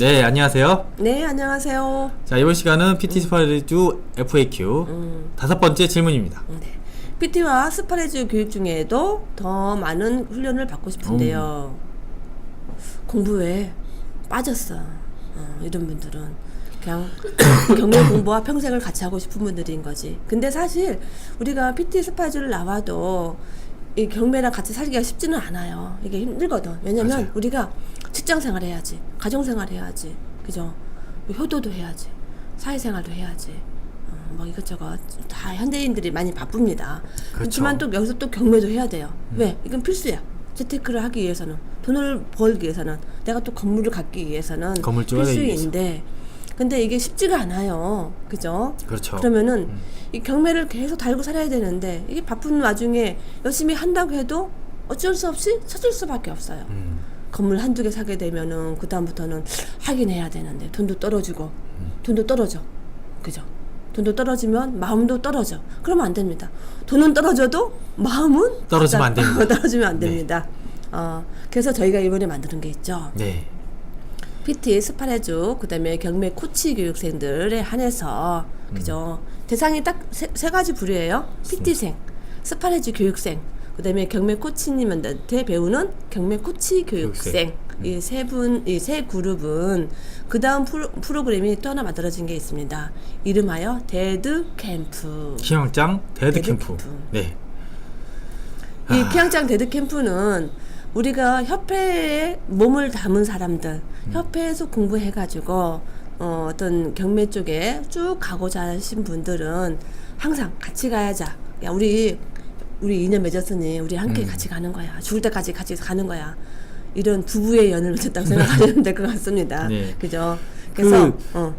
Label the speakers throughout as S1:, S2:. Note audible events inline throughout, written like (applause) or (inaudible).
S1: 네, 안녕하세요.
S2: 네, 안녕하세요.
S1: 자, 이번 시간은 PT 스파르주 FAQ
S2: 음.
S1: 다섯 번째 질문입니다.
S2: 네. PT와 스파레즈 교육 중에도 더 많은 훈련을 받고 싶은데요. 공부에 빠졌어. 어, 이런 분들은 그냥 (coughs) 경력 공부와 평생을 같이 하고 싶은 분들인 거지. 근데 사실 우리가 PT 스파레즈를 나와도 이 경매랑 같이 살기가 쉽지는 않아요. 이게 힘들거든. 왜냐면
S1: 맞아요.
S2: 우리가 직장 생활 해야지, 가정 생활 해야지, 그죠? 효도도 해야지, 사회생활도 해야지. 어, 뭐 이것저것 다 현대인들이 많이 바쁩니다.
S1: 그렇죠. 음.
S2: 그렇지만 또 여기서 또 경매도 해야 돼요. 왜? 이건 필수야. 재테크를 하기 위해서는 돈을 벌기 위해서는 내가 또 건물을 갖기 위해서는
S1: 되기
S2: 필수인데 근데 이게 쉽지가 않아요. 그죠?
S1: 그렇죠.
S2: 그러면은 이 경매를 계속 달고 살아야 되는데 이게 바쁜 와중에 열심히 한다고 해도 어쩔 수 없이 찾을 수밖에 없어요.
S1: 음,
S2: 건물 한두 개 사게 되면은 그 다음부터는 하긴 해야 되는데 돈도 떨어지고 돈도 떨어져. 그죠? 돈도 떨어지면 마음도 떨어져. 그러면 안 됩니다. 돈은 떨어져도 마음은
S1: 떨어지면 안 됩니다. (laughs)
S2: 떨어지면 안
S1: 네.
S2: 됩니다. 어 그래서 저희가 이번에 만드는 게 있죠.
S1: 네.
S2: PT 스파레주 그다음에 경매 코치 교육생들에 한해서 그죠? 대상이 딱 세 가지 부류예요. PT생 스파레주 교육생 그다음에 경매 코치님한테 배우는 경매 코치 교육생 이세 분 이 세 그룹은 그 다음 프로, 프로 그램이 또 하나 만들어진 게 있습니다 이름하여 데드 캠프
S1: 키영장 데드
S2: 데드
S1: 캠프.
S2: 캠프.
S1: 네.
S2: 이 피양장 데드 캠프는 우리가 협회에 몸을 담은 사람들, 협회에서 공부해가지고 어, 어떤 경매 쪽에 쭉 가고자 하신 분들은 항상 같이 가야자. 야 우리 우리 인연 맺었으니 우리 함께 같이 가는 거야. 죽을 때까지 같이 가는 거야. 이런 부부의 연을 맺었다고 생각하시면 될 것 같습니다.
S1: 네.
S2: 그죠? 그래서
S1: 그-
S2: 어,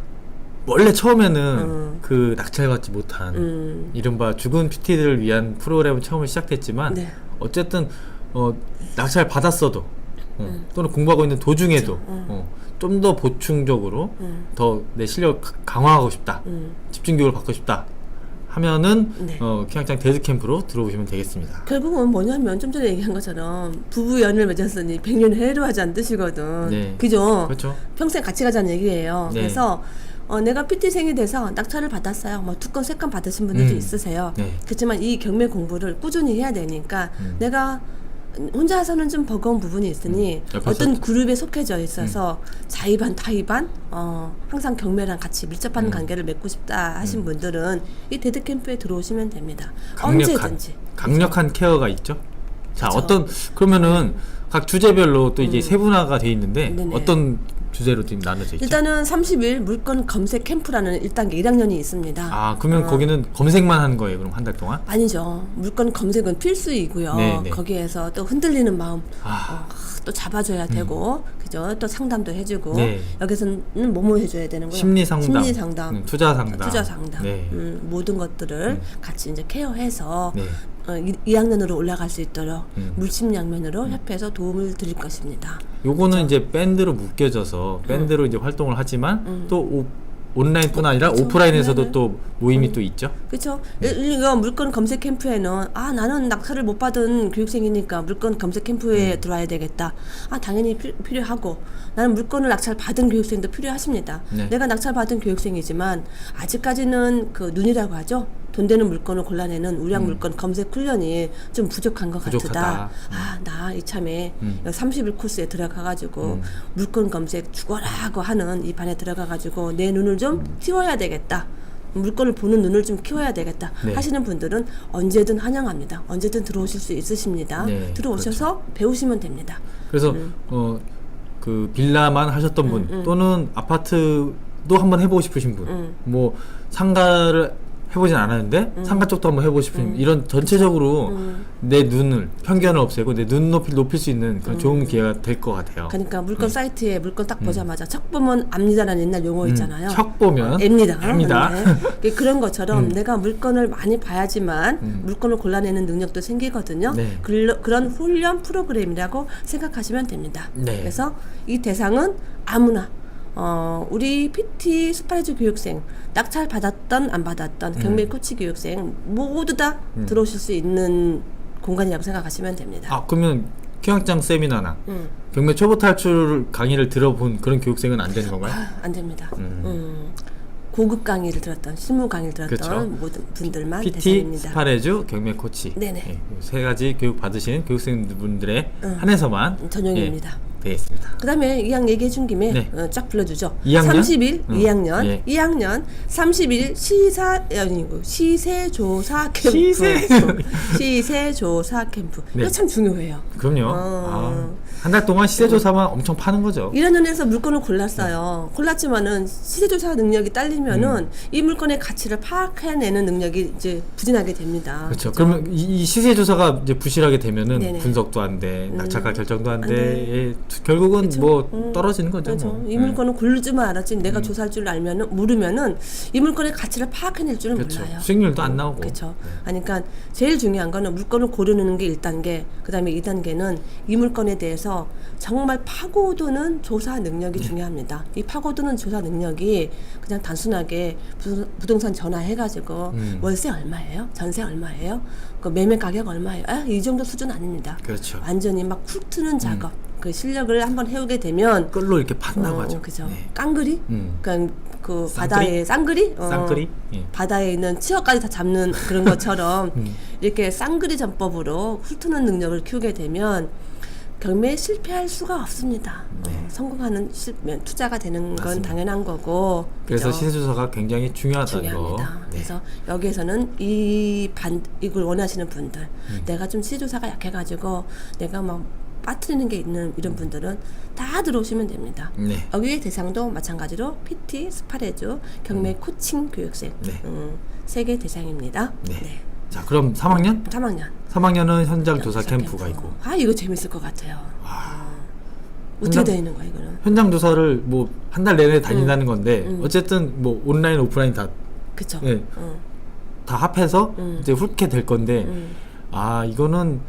S1: 원래 처음에는
S2: 음.
S1: 그 낙찰받지 못한
S2: 음.
S1: 이른바 죽은 PT들을 위한 프로그램은 처음에 시작됐지만
S2: 네.
S1: 어쨌든 어, 낙찰 받았어도 어, 또는 공부하고 있는 도중에도 어, 좀 더 보충적으로
S2: 음.
S1: 더내 실력 을 강화하고 싶다.
S2: 음.
S1: 집중 교육을 받고 싶다. 하면은
S2: 네.
S1: 어, 키양장 데드 캠프로 들어오시면 되겠습니다.
S2: 결국은 뭐냐면 좀 전에 얘기한 것처럼 부부 연을 맺었으니 백년 해로 하자는 뜻이거든.
S1: 네.
S2: 그죠?
S1: 그렇죠.
S2: 평생 같이 가자는 얘기예요.
S1: 네.
S2: 그래서 어, 내가 PT생이 돼서 낙찰을 받았어요. 뭐 두 건, 세건 받으신 분들도
S1: 음.
S2: 있으세요.
S1: 네.
S2: 그렇지만 이 경매 공부를 꾸준히 해야 되니까
S1: 음.
S2: 내가 혼자서는 좀 버거운 부분이 있으니
S1: 음.
S2: 어떤 그룹에 속해져 있어서 자의반 타의반 어, 항상 경매랑 같이 밀접한
S1: 음.
S2: 관계를 맺고 싶다 하신 분들은 이 데드 캠프에 들어오시면 됩니다.
S1: 강력한
S2: 언제든지.
S1: 강력한 케어가 있죠. 자,
S2: 그쵸.
S1: 어떤 그러면은 각 주제별로 또 이제 세분화가 돼 있는데
S2: 음. 네네.
S1: 어떤 주제로 지금 나눠져 있죠?
S2: 일단은 30일 물건 검색 캠프라는 1단계 1학년이 있습니다.
S1: 아, 그러면 거기는 검색만 하는 거예요. 그럼 한 달 동안?
S2: 아니죠. 물건 검색은 필수이고요.
S1: 네, 네.
S2: 거기에서 또 흔들리는 마음
S1: 아.
S2: 어, 또 잡아줘야 되고, 그죠? 또 상담도 해주고,
S1: 네.
S2: 여기서는 뭐뭐 해줘야 되는 거예요?
S1: 심리 상담,
S2: 심리 상담,
S1: 음, 투자 상담,
S2: 투자 상담,
S1: 네.
S2: 음, 모든 것들을 같이 이제 케어해서
S1: 네.
S2: 어, 이, 2학년으로 올라갈 수 있도록
S1: 음.
S2: 물심양면으로 협회에서 도움을 드릴 것입니다.
S1: 요거는 이제 밴드로 묶여져서 밴드로 이제 활동을 하지만 또 오, 온라인뿐 아니라
S2: 그쵸.
S1: 오프라인에서도
S2: 네네.
S1: 또 모임이 또 있죠.
S2: 그렇죠. 이거 물건 검색 캠프에는 아 나는 낙찰을 못 받은 교육생이니까 물건 검색 캠프에
S1: 음.
S2: 들어와야 되겠다. 아 당연히 필, 필요하고 나는 물건을 낙찰 받은 교육생도 필요하십니다.
S1: 네.
S2: 내가 낙찰 받은 교육생이지만 아직까지는 그 눈이라고 하죠. 돈 되는 물건을 골라내는 우량 물건 검색 훈련이 좀 부족한 것
S1: 음. 부족하다.
S2: 같다. 아, 나 이참에
S1: 음.
S2: 30일 코스에 들어가가지고
S1: 음.
S2: 물건 검색 죽어라고 하는 이 반에 들어가가지고 내 눈을 좀 키워야 되겠다. 물건을 보는 눈을 좀 키워야 되겠다
S1: 네.
S2: 하시는 분들은 언제든 환영합니다. 언제든 들어오실 수 있으십니다.
S1: 네,
S2: 들어오셔서 배우시면 됩니다.
S1: 그래서
S2: 음.
S1: 어 그 빌라만 하셨던 분 또는 아파트도 한번 해보고 싶으신 분,
S2: 음.
S1: 뭐 상가를 해보진 않았는데 상가 쪽도 한번 해보고 싶은 이런 전체적으로
S2: 음.
S1: 내 눈을 편견을 없애고 내 눈높이를 높일 수 있는 그런 좋은 기회가 될 것 같아요.
S2: 그러니까 물건 사이트에 물건 딱 보자마자 척 보면 압니다라는 옛날 용어 있잖아요.
S1: 음, 척 보면
S2: 앱니다.
S1: 압니다.
S2: 네. 그런 것처럼 내가 물건을 많이 봐야지만
S1: 음.
S2: 물건을 골라내는 능력도 생기거든요.
S1: 네.
S2: 글러- 그런 훈련 프로그램이라고 생각하시면 됩니다.
S1: 네.
S2: 그래서 이 대상은 아무나 어, 우리 PT 스파이즈 교육생 낙찰 받았던 안 받았던 경매 코치 교육생 모두 다 들어오실 수 있는 공간이라고 생각하시면 됩니다.
S1: 아 그러면 휴양장 세미나나
S2: 음.
S1: 경매 초보 탈출 강의를 들어본 그런 교육생은 안 되는 건가요?
S2: 아, 안 됩니다.
S1: 음.
S2: 음. 고급 강의를 들었던 실무 강의를 들었던
S1: 그쵸.
S2: 모든 분들만
S1: PT,
S2: 대상입니다.
S1: 스파레주, 경매 코치
S2: 네네.
S1: 예, 세 가지 교육 받으신 교육생분들의
S2: 응.
S1: 한해서만
S2: 전용입니다.
S1: 예, 되어 있습니다.
S2: 그다음에 2학년 얘기해 준 김에
S1: 네.
S2: 어, 쫙 불러주죠.
S1: 2학년?
S2: 30일
S1: 응.
S2: 2학년
S1: 예.
S2: 2학년 30일 시사 아니고 시세 조사 캠프
S1: 시세. (laughs)
S2: 시세 조사 캠프
S1: 네.
S2: 이거 참 중요해요.
S1: 그럼요.
S2: 어.
S1: 한달 동안 시세조사만 엄청 파는 거죠.
S2: 1학년에서 물건을 골랐어요.
S1: 네.
S2: 골랐지만은 시세조사 능력이 딸리면은
S1: 음.
S2: 이 물건의 가치를 파악해내는 능력이 이제 부진하게 됩니다.
S1: 그렇죠. 그러면 이, 이 시세 조사가 이제 부실하게 되면은
S2: 네네.
S1: 분석도 안 돼,
S2: 음.
S1: 낙찰가 결정도
S2: 안안
S1: 돼,
S2: 돼.
S1: 예, 두- 결국은
S2: 그쵸.
S1: 뭐
S2: 음.
S1: 떨어지는 거죠.
S2: 그렇죠.
S1: 뭐.
S2: 이
S1: 예.
S2: 물건은 고르지만 알았지 내가
S1: 음.
S2: 조사할 줄 알면은 모르면은 이 물건의 가치를 파악해낼 줄은
S1: 그렇죠.
S2: 몰라요.
S1: 수익률도 안 나오고.
S2: 그렇죠. 그러니까 제일 중요한 거는 물건을 고르는 게 1단계, 그다음에 2단계는 이 물건에 대해서 정말 파고드는 조사 능력이
S1: 네.
S2: 중요합니다. 이 파고드는 조사 능력이 그냥 단순하게 부- 부동산 전화해 가지고
S1: 음.
S2: 월세 얼마예요? 전세 얼마예요? 그 매매 가격 얼마예요? 아, 이 정도 수준 아닙니다.
S1: 그렇죠.
S2: 완전히 막 훑트는 작업. 그 실력을 한번 해오게 되면
S1: 끌로 이렇게 판다고
S2: 어,
S1: 하죠.
S2: 그죠.
S1: 네.
S2: 깡그리?
S1: 음.
S2: 그러니까 그
S1: 쌍그리?
S2: 바다에 쌍그리? 어,
S1: 쌍끌이? 예.
S2: 바다에 있는 치어까지 다 잡는 그런 것처럼 (laughs)
S1: 음.
S2: 이렇게 쌍그리 전법으로 훑트는 능력을 키우게 되면 경매에 실패할 수가 없습니다.
S1: 네.
S2: 어, 성공하는 실, 투자가 되는 건
S1: 맞습니다.
S2: 당연한 거고.
S1: 그래서
S2: 그죠?
S1: 시세조사가 굉장히 중요하다는
S2: 중요합니다.
S1: 거. 네.
S2: 그래서 여기에서는 이 반 이걸 원하시는 분들,
S1: 음.
S2: 내가 좀 시조사가 약해가지고 내가 막 빠뜨리는 게 있는 이런 분들은 다 들어오시면 됩니다.
S1: 네.
S2: 여기의 대상도 마찬가지로 PT, 스파레주, 경매 코칭 교육생
S1: 네.
S2: 음, 세개 대상입니다.
S1: 네. 자, 그럼 3학년?
S2: 3학년
S1: 3학년은 현장 조사 캠프가 있고.
S2: 아 이거 재밌을 것 같아요.
S1: 와.
S2: 어. 어떻게
S1: 현장-
S2: 되는 거야 이거는?
S1: 현장 조사를 뭐 한 달 내내 다닌다는 건데
S2: 음.
S1: 어쨌든 뭐 온라인 오프라인 다 다
S2: 그쵸?
S1: 예.
S2: 어.
S1: 합해서
S2: 음.
S1: 이제 훑게 될 건데
S2: 음.
S1: 아 이거는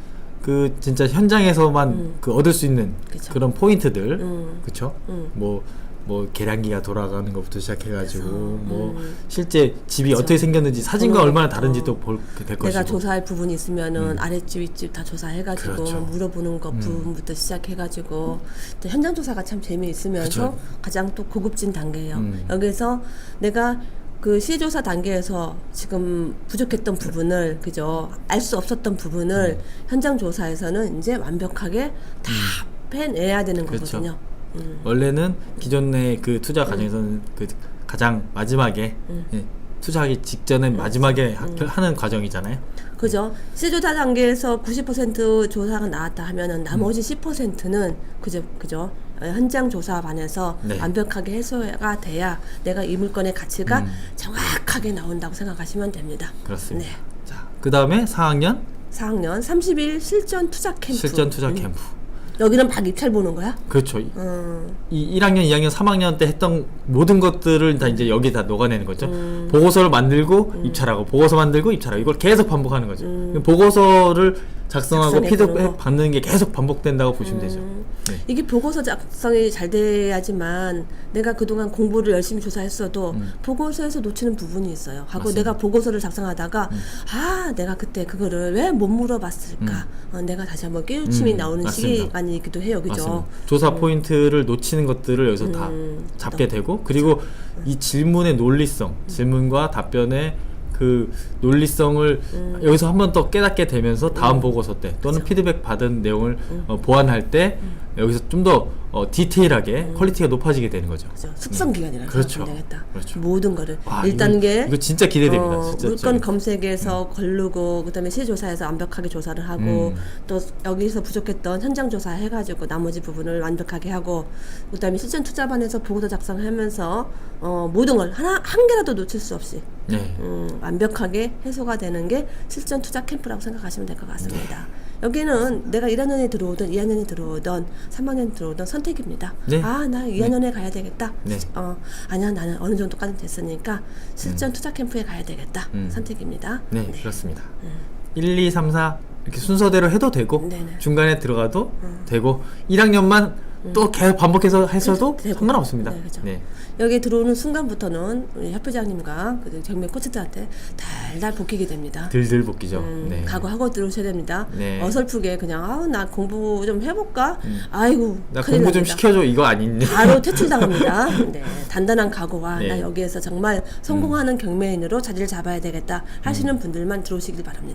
S1: 그 진짜 현장에서만
S2: 음.
S1: 그 얻을 수 있는
S2: 그쵸.
S1: 그런 포인트들
S2: 음.
S1: 그쵸
S2: 음.
S1: 뭐뭐 계량기가 돌아가는 것부터 시작해가지고
S2: 그래서,
S1: 뭐
S2: 음.
S1: 실제 집이
S2: 그쵸.
S1: 어떻게 생겼는지 사진과
S2: 그런
S1: 얼마나
S2: 것도
S1: 다른지도 볼될 것이고
S2: 내가 조사할 부분이 있으면은
S1: 음.
S2: 아랫집 윗집 다 조사해가지고
S1: 그렇죠.
S2: 물어보는 것
S1: 음.
S2: 부분부터 시작해가지고 또 현장 조사가 참 재미있으면서
S1: 그쵸.
S2: 가장 또 고급진 단계예요.
S1: 음.
S2: 여기서 내가 그 시조사 단계에서 지금 부족했던 부분을 그죠 알 수 없었던 부분을
S1: 음.
S2: 현장 조사에서는 이제 완벽하게 다 해내야 되는
S1: 그렇죠.
S2: 거거든요. 음.
S1: 원래는 기존의 그 투자 과정에서는 그 가장 마지막에
S2: 음.
S1: 예, 투자하기 직전에 마지막에 하, 하는 과정이잖아요.
S2: 그죠? 시조사 단계에서 90% 조사가 나왔다 하면은 나머지
S1: 음.
S2: 10%는 그죠, 그죠? 어, 현장 조사 반에서
S1: 네.
S2: 완벽하게 해소가 돼야 내가 이 물건의 가치가
S1: 음.
S2: 정확하게 나온다고 생각하시면 됩니다.
S1: 그렇습니다.
S2: 네.
S1: 자, 그 다음에 4학년
S2: 4학년 30일 실전 투자 캠프.
S1: 실전 투자
S2: 음.
S1: 캠프.
S2: 여기는 막 입찰 보는 거야?
S1: 그렇죠. 이-
S2: 음,
S1: 이 1학년, 2학년, 3학년 때 했던 모든 것들을 다 이제 여기 다 녹아내는 거죠.
S2: 음.
S1: 보고서를 만들고 입찰하고, 보고서 만들고 입찰하고, 이걸 계속 반복하는 거죠. 보고서를 작성하고
S2: 음.
S1: 피드백
S2: 거.
S1: 받는 게 계속 반복된다고 보시면 되죠.
S2: 음.
S1: 네.
S2: 이게 보고서 작성이 잘 돼야지만 내가 그동안 공부를 열심히 조사했어도
S1: 음.
S2: 보고서에서 놓치는 부분이 있어요. 하고
S1: 맞습니다. 음.
S2: 내가 보고서를 작성하다가 아 내가 그때 그거를 왜 못 물어봤을까? 어, 내가 다시 한번 깨우침이
S1: 음,
S2: 나오는. 시간이기도 해요. 그죠?
S1: 조사 포인트를 놓치는 것들을 여기서 다
S2: 음,
S1: 잡게 되고 그리고 이 질문의 논리성, 질문과 답변의 그 논리성을 여기서 한 번 더 깨닫게 되면서 다음 보고서 때 또는
S2: 그죠.
S1: 피드백 받은 내용을 어, 보완할 때 여기서 좀더 어, 디테일하게 퀄리티가 높아지게 되는 거죠.
S2: 그죠? 숙성 기간이라고
S1: 그렇죠.
S2: 되겠다.
S1: 그렇죠.
S2: 모든 거를
S1: 와,
S2: 1단계
S1: 이거, 이거 진짜 기대됩니다.
S2: 어,
S1: 진짜
S2: 물건. 검색에서 걸르고 그다음에 시조사에서 완벽하게 조사를 하고
S1: 음.
S2: 또 여기서 부족했던 현장 조사 해가지고 나머지 부분을 완벽하게 하고 그다음에 실전 투자반에서 보고서 작성하면서 어, 모든 걸 하나 한 개라도 놓칠 수 없이
S1: 네.
S2: 음, 완벽하게 해소가 되는 게 실전 투자 캠프라고 생각하시면 될 것 같습니다. 여기는 내가 1학년에 들어오든 2학년에 들어오든 3학년에 들어오든 선택입니다.
S1: 네.
S2: 아, 나 2학년에 가야 되겠다.
S1: 네.
S2: 어, 아니야, 나는 어느 정도까지 됐으니까 실전 투자 캠프에 가야 되겠다.
S1: 음.
S2: 선택입니다.
S1: 네, 그렇습니다. 1, 2, 3, 4 이렇게 순서대로 해도 되고
S2: 네네.
S1: 중간에 들어가도 되고 1학년만 또 계속 반복해서 해서도
S2: 되고.
S1: 상관없습니다.
S2: 네, 그죠.
S1: 네.
S2: 여기 들어오는 순간부터는 우리 협회장님과 그 경매 코치들한테 달달 볶이게 됩니다.
S1: 들들 볶이죠.
S2: 음,
S1: 네.
S2: 각오하고 들어오셔야 됩니다.
S1: 네. 음.
S2: 어설프게 그냥 아우 나 공부 좀 해볼까? 아이고
S1: 나
S2: 큰일
S1: 공부 좀
S2: 납니다.
S1: 시켜줘 이거 아닌데.
S2: 바로 (laughs) 퇴출당합니다. 네, 단단한 각오와
S1: 네. 음.
S2: 나 여기에서 정말 성공하는 경매인으로 자리를 잡아야 되겠다 하시는 분들만 들어오시길 바랍니다.